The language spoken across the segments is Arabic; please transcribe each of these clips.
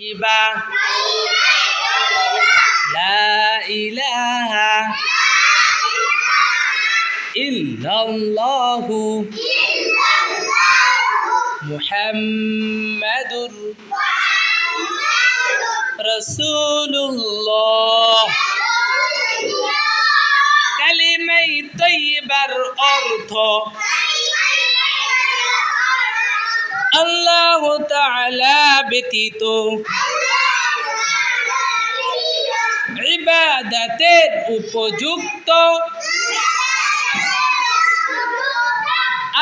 طيبة لا إله إلا الله محمد رسول الله কালিমাই তৈবার অর্থ তাআলা ব্যতীত ইবাদতের উপযুক্ত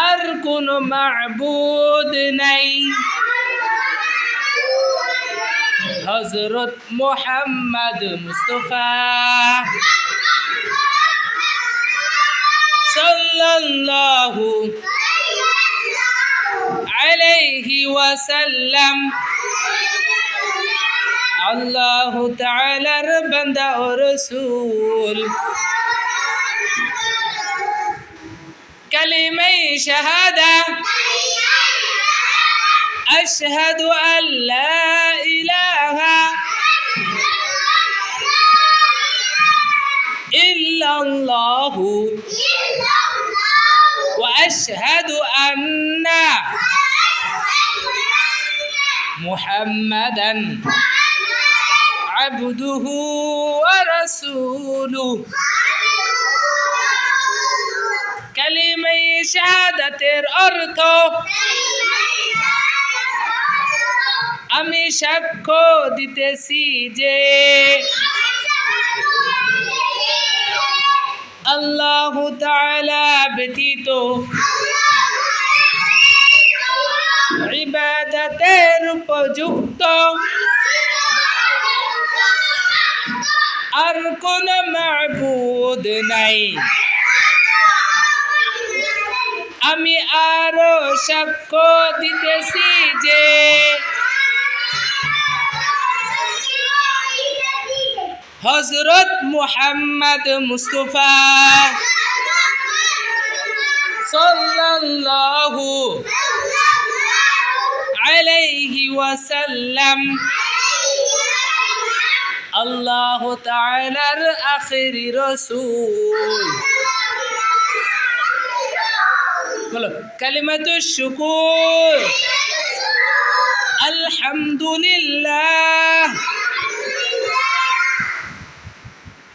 আর কোন মাবুদ নাই হজরত মোহাম্মদ মুস্তফা সাল্লাল্লাহু আলাইহি ওয়াসাল্লাম আল্লাহ তাআলার বান্দা ও রাসূল কালিমাই শাহাদা أشهد أن لا إله إلا الله وأشهد أن محمدا عبده ورسوله كلمة شهادة অর্থ আমি সাক্ষ্য দিতেছি যে আল্লাহ তাআলা ব্যতীত ইবাদতের উপযুক্ত। আর কোন মাবুদ নাই। আমি আরও সাক্ষ্য দিতেছি যে হজরত মুহাম্মদ মুস্তফা সাল্লাল্লাহু عليه وسلم الله تعالى الأخر رسول বলো কালিমাতু শুকুর আলহামদুলিল্লাহ